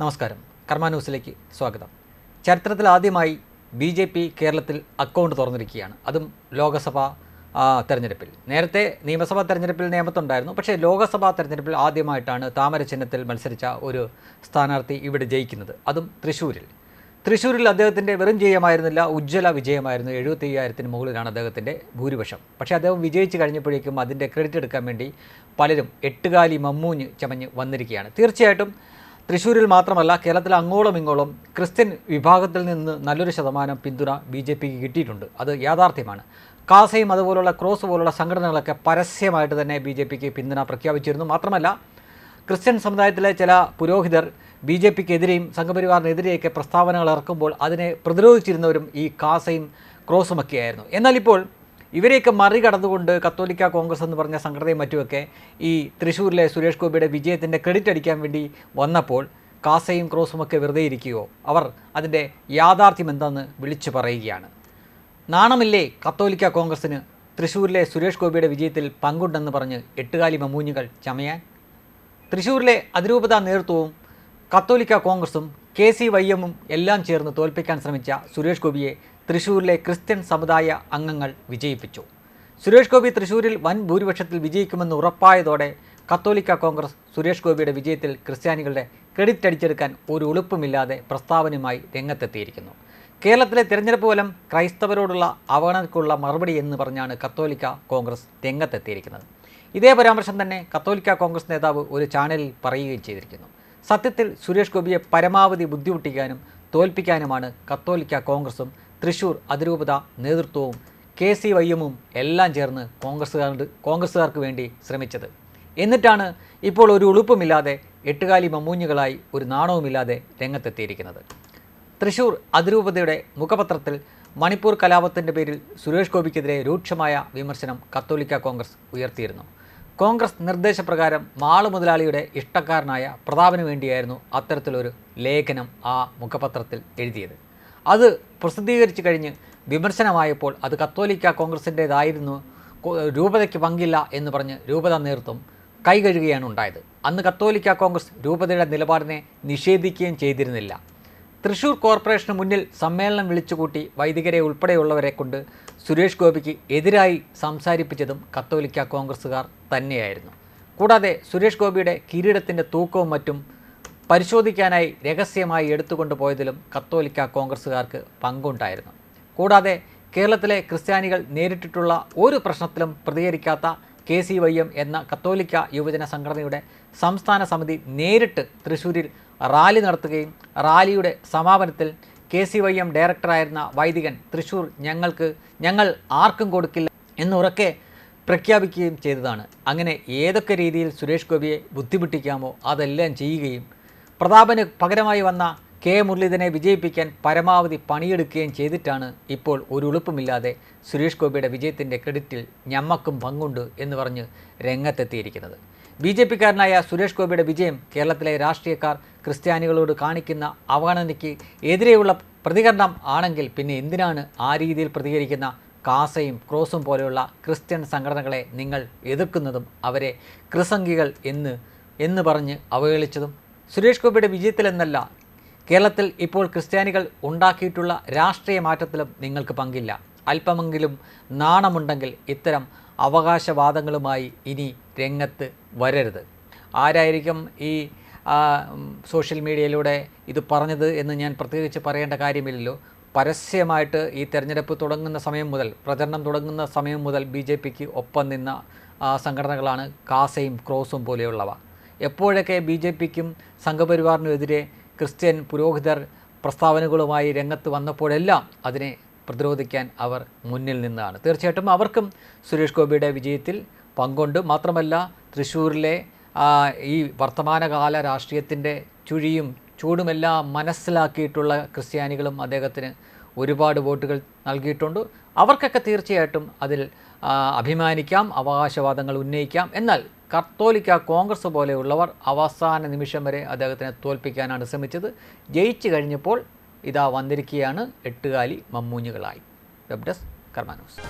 നമസ്കാരം. കർമ്മ ന്യൂസിലേക്ക് സ്വാഗതം. ചരിത്രത്തിൽ ആദ്യമായി ബി ജെ പി കേരളത്തിൽ അക്കൗണ്ട് തുറന്നിരിക്കുകയാണ്. അതും ലോകസഭാ തെരഞ്ഞെടുപ്പിൽ. നേരത്തെ നിയമസഭാ തെരഞ്ഞെടുപ്പിൽ നിയമത്തുണ്ടായിരുന്നു. പക്ഷേ ലോകസഭാ തെരഞ്ഞെടുപ്പിൽ ആദ്യമായിട്ടാണ് താമര ചിഹ്നത്തിൽ മത്സരിച്ച ഒരു സ്ഥാനാർത്ഥി ഇവിടെ ജയിക്കുന്നത്. അതും തൃശ്ശൂരിൽ. തൃശ്ശൂരിൽ അദ്ദേഹത്തിന്റെ വെറും ജയമായിരുന്നില്ല ഉജ്ജ്വല വിജയമായിരുന്നു. എഴുപത്തി അയ്യായിരത്തിന് മുകളിലാണ് അദ്ദേഹത്തിന്റെ ഭൂരിപക്ഷം. പക്ഷേ അദ്ദേഹം വിജയിച്ച് കഴിഞ്ഞപ്പോഴേക്കും അതിന്റെ ക്രെഡിറ്റ് എടുക്കാൻ വേണ്ടി പലരും എട്ടുകാലി മമ്മൂഞ്ഞ് ചമഞ്ഞ് വന്നിരിക്കുകയാണ്. തീർച്ചയായിട്ടും തൃശ്ശൂരിൽ മാത്രമല്ല കേരളത്തിൽ അങ്ങോളം ഇങ്ങോളം ക്രിസ്ത്യൻ വിഭാഗത്തിൽ നിന്ന് നല്ലൊരു ശതമാനം പിന്തുണ ബി ജെ പിക്ക് കിട്ടിയിട്ടുണ്ട്. അത് യാഥാർത്ഥ്യമാണ്. കാസയും അതുപോലുള്ള ക്രോസ് പോലുള്ള സംഘടനകളൊക്കെ പരസ്യമായിട്ട് തന്നെ ബി ജെ പിക്ക് പിന്തുണ പ്രഖ്യാപിച്ചിരുന്നു. മാത്രമല്ല ക്രിസ്ത്യൻ സമുദായത്തിലെ ചില പുരോഹിതർ ബി ജെ പിക്കെതിരെയും സംഘപരിവാറിനെതിരെയൊക്കെ പ്രസ്താവനകൾ ഇറക്കുമ്പോൾ അതിനെ പ്രതിരോധിച്ചിരുന്നവരും ഈ കാസയും ക്രോസുമൊക്കെയായിരുന്നു. എന്നാൽ ഇപ്പോൾ ഇവരെയൊക്കെ മറികടന്നുകൊണ്ട് കത്തോലിക്ക കോൺഗ്രസ് എന്ന് പറഞ്ഞ സംഘടനയും മറ്റുമൊക്കെ ഈ തൃശ്ശൂരിലെ സുരേഷ് ഗോപിയുടെ വിജയത്തിന്റെ ക്രെഡിറ്റ് അടിക്കാൻ വേണ്ടി വന്നപ്പോൾ കാസയും ക്രോസുമൊക്കെ വെറുതെ ഇരിക്കുകയോ അവർ അതിന്റെ യാഥാർത്ഥ്യം എന്താണെന്ന് വിളിച്ചു പറയുകയാണ്. നാണമില്ലേ കത്തോലിക്ക കോൺഗ്രസ്സിന് തൃശ്ശൂരിലെ സുരേഷ് ഗോപിയുടെ വിജയത്തിൽ പങ്കുണ്ടെന്ന് പറഞ്ഞ് എട്ടുകാലി മമ്മൂഞ്ഞുകൾ ചമയാൻ? തൃശ്ശൂരിലെ അതിരൂപതാ നേതൃത്വവും കത്തോലിക്ക കോൺഗ്രസും കെ സി വൈ എമ്മും എല്ലാം ചേർന്ന് തോൽപ്പിക്കാൻ ശ്രമിച്ച സുരേഷ് ഗോപിയെ തൃശൂരിലെ ക്രിസ്ത്യൻ സമുദായ അംഗങ്ങൾ വിജയിപ്പിച്ചു. സുരേഷ് ഗോപി തൃശൂരിൽ വൻ ഭൂരിപക്ഷത്തിൽ വിജയിക്കുമെന്ന് ഉറപ്പായതോടെ കത്തോലിക്ക കോൺഗ്രസ് സുരേഷ് ഗോപിയുടെ വിജയത്തിൽ ക്രിസ്ത്യാനികളുടെ ക്രെഡിറ്റ് അടിച്ചെടുക്കാൻ ഒരു ഉളുപ്പുമില്ലാതെ പ്രസ്താവനയുമായി രംഗത്തെത്തിയിരിക്കുന്നു. കേരളത്തിലെ തിരഞ്ഞെടുപ്പ് ഫലം ക്രൈസ്തവരോടുള്ള അവഗണനയ്ക്കുള്ള മറുപടി എന്ന് പറഞ്ഞാണ് കത്തോലിക്ക കോൺഗ്രസ് രംഗത്തെത്തിയിരിക്കുന്നത്. ഇതേ പരാമർശം തന്നെ കത്തോലിക്ക കോൺഗ്രസ് നേതാവ് ഒരു ചാനലിൽ പറയുകയും ചെയ്തിരിക്കുന്നു. സത്യത്തിൽ സുരേഷ് ഗോപിയെ പരമാവധി ബുദ്ധിമുട്ടിക്കാനും തോൽപ്പിക്കാനുമാണ് കത്തോലിക്ക കോൺഗ്രസും തൃശൂർ അതിരൂപത നേതൃത്വവും കെ സി വൈഎമ്മും എല്ലാം ചേർന്ന് കോൺഗ്രസ്സുകാരുടെ കോൺഗ്രസ്സുകാർക്ക് വേണ്ടി ശ്രമിച്ചത്. എന്നിട്ടാണ് ഇപ്പോൾ ഒരു ഉളുപ്പുമില്ലാതെ എട്ടുകാലി മമ്മൂഞ്ഞുകളായി ഒരു നാണവുമില്ലാതെ രംഗത്തെത്തിയിരിക്കുന്നത്. തൃശൂർ അതിരൂപതയുടെ മുഖപത്രത്തിൽ മണിപ്പൂർ കലാപത്തിന്റെ പേരിൽ സുരേഷ് ഗോപിക്കെതിരെ രൂക്ഷമായ വിമർശനം കത്തോലിക്ക കോൺഗ്രസ് ഉയർത്തിയിരുന്നു. കോൺഗ്രസ് നിർദ്ദേശപ്രകാരം മാൾ മുതലാളിയുടെ ഇഷ്ടക്കാരനായ പ്രതാപന് വേണ്ടിയായിരുന്നു അത്തരത്തിലൊരു ലേഖനം ആ മുഖപത്രത്തിൽ എഴുതിയത്. അത് പ്രസിദ്ധീകരിച്ചു കഴിഞ്ഞ് വിമർശനമായപ്പോൾ അത് കത്തോലിക്ക കോൺഗ്രസിന്റേതായിരുന്നു രൂപതയ്ക്ക് പങ്കില്ല എന്ന് പറഞ്ഞ് രൂപത നേതൃത്വം കൈകഴുകുകയാണ് ഉണ്ടായത്. അന്ന് കത്തോലിക്ക കോൺഗ്രസ് രൂപതയുടെ നിലപാടിനെ നിഷേധിക്കുകയും ചെയ്തിരുന്നില്ല. തൃശൂർ കോർപ്പറേഷന് മുന്നിൽ സമ്മേളനം വിളിച്ചുകൂട്ടി വൈദികരെ ഉൾപ്പെടെയുള്ളവരെ കൊണ്ട് സുരേഷ് ഗോപിക്ക് എതിരായി സംസാരിപ്പിച്ചതും കത്തോലിക്ക കോൺഗ്രസ്സുകാർ തന്നെയായിരുന്നു. കൂടാതെ സുരേഷ് ഗോപിയുടെ കിരീടത്തിന്റെ തൂക്കവും മറ്റും പരിശോധിക്കാനായി രഹസ്യമായി എടുത്തുകൊണ്ട് പോയതിലും കത്തോലിക്ക കോൺഗ്രസ്സുകാർക്ക് പങ്കുണ്ടായിരുന്നു. കൂടാതെ കേരളത്തിലെ ക്രിസ്ത്യാനികൾ നേരിട്ടിട്ടുള്ള ഒരു പ്രശ്നത്തിലും പ്രതികരിക്കാത്ത കെ സി വൈ എം എന്ന കത്തോലിക്ക യുവജന സംഘടനയുടെ സംസ്ഥാന സമിതി നേരിട്ട് തൃശ്ശൂരിൽ റാലി നടത്തുകയും റാലിയുടെ സമാപനത്തിൽ കെ സി വൈ എം ഡയറക്ടറായിരുന്ന വൈദികൻ തൃശ്ശൂർ ഞങ്ങൾക്ക് ഞങ്ങൾ ആർക്കും കൊടുക്കില്ല എന്നുറക്കെ പ്രഖ്യാപിക്കുകയും ചെയ്തതാണ്. അങ്ങനെ ഏതൊക്കെ രീതിയിൽ സുരേഷ് ഗോപിയെ ബുദ്ധിമുട്ടിക്കാമോ അതെല്ലാം ചെയ്യുകയും പ്രതാപന് പകരമായി വന്ന കെ മുരളീധരനെ വിജയിപ്പിക്കാൻ പരമാവധി പണിയെടുക്കുകയും ചെയ്തിട്ടാണ് ഇപ്പോൾ ഒരു ഉളുപ്പുമില്ലാതെ സുരേഷ് ഗോപിയുടെ വിജയത്തിന്റെ ക്രെഡിറ്റിൽ ഞമ്മക്കും പങ്കുണ്ട് എന്ന് പറഞ്ഞ് രംഗത്തെത്തിയിരിക്കുന്നത്. ബി ജെ പിക്കാരനായ സുരേഷ് ഗോപിയുടെ വിജയം കേരളത്തിലെ രാഷ്ട്രീയക്കാർ ക്രിസ്ത്യാനികളോട് കാണിക്കുന്ന അവഗണനയ്ക്ക് എതിരെയുള്ള പ്രതികരണം ആണെങ്കിൽ പിന്നെ എന്തിനാണ് ആ രീതിയിൽ പ്രതികരിക്കുന്ന കാസയും ക്രോസും പോലെയുള്ള ക്രിസ്ത്യൻ സംഘടനകളെ നിങ്ങൾ എതിർക്കുന്നതും അവരെ ക്രിസംഗികൾ എന്ന് എന്ന് പറഞ്ഞ് അവഹേളിച്ചതും? സുരേഷ് ഗോപിയുടെ വിജയത്തിലെന്നല്ല കേരളത്തിൽ ഇപ്പോൾ ക്രിസ്ത്യാനികൾ ഉണ്ടാക്കിയിട്ടുള്ള രാഷ്ട്രീയ മാറ്റത്തിലും നിങ്ങൾക്ക് പങ്കില്ല. അല്പമെങ്കിലും നാണമുണ്ടെങ്കിൽ ഇത്തരം അവകാശവാദങ്ങളുമായി ഇനി രംഗത്ത് വരരുത്. ആരായിരിക്കും ഈ സോഷ്യൽ മീഡിയയിലൂടെ ഇത് പറഞ്ഞത് എന്ന് ഞാൻ പ്രത്യേകിച്ച് പറയേണ്ട കാര്യമില്ലല്ലോ. പരസ്യമായിട്ട് ഈ തെരഞ്ഞെടുപ്പ് തുടങ്ങുന്ന സമയം മുതൽ പ്രചരണം തുടങ്ങുന്ന സമയം മുതൽ ബി ജെ പിക്ക് ഒപ്പം നിന്ന സംഘടനകളാണ് കാസയും ക്രോസും പോലെയുള്ളവ. എപ്പോഴൊക്കെ ബി ജെ പിക്കും സംഘപരിവാറിനുമെതിരെ ക്രിസ്ത്യൻ പുരോഹിതർ പ്രസ്താവനകളുമായി രംഗത്ത് വന്നപ്പോഴെല്ലാം അതിനെ പ്രതിരോധിക്കാൻ അവർ മുന്നിൽ നിന്നാണ്. തീർച്ചയായിട്ടും അവർക്കും സുരേഷ് ഗോപിയുടെ വിജയത്തിൽ പങ്കുണ്ട്. മാത്രമല്ല തൃശ്ശൂരിലെ ഈ വർത്തമാനകാല രാഷ്ട്രീയത്തിന്റെ ചുഴിയും ചൂടുമെല്ലാം മനസ്സിലാക്കിയിട്ടുള്ള ക്രിസ്ത്യാനികളും അദ്ദേഹത്തിന് ഒരുപാട് വോട്ടുകൾ നൽകിയിട്ടുണ്ട്. അവർക്കൊക്കെ തീർച്ചയായിട്ടും അതിൽ അഭിമാനിക്കാം അവകാശവാദങ്ങൾ ഉന്നയിക്കാം. എന്നാൽ കത്തോലിക്ക കോൺഗ്രസ് പോലെയുള്ളവർ അവസാന നിമിഷം വരെ അദ്ദേഹത്തിനെ തോൽപ്പിക്കാനാണ് ശ്രമിച്ചത്. ജയിച്ചു കഴിഞ്ഞപ്പോൾ ഇതാ വന്നിരിക്കുകയാണ് എട്ടുകാലി മമ്മൂഞ്ഞുകളായി. Web desk കർമാനോസ്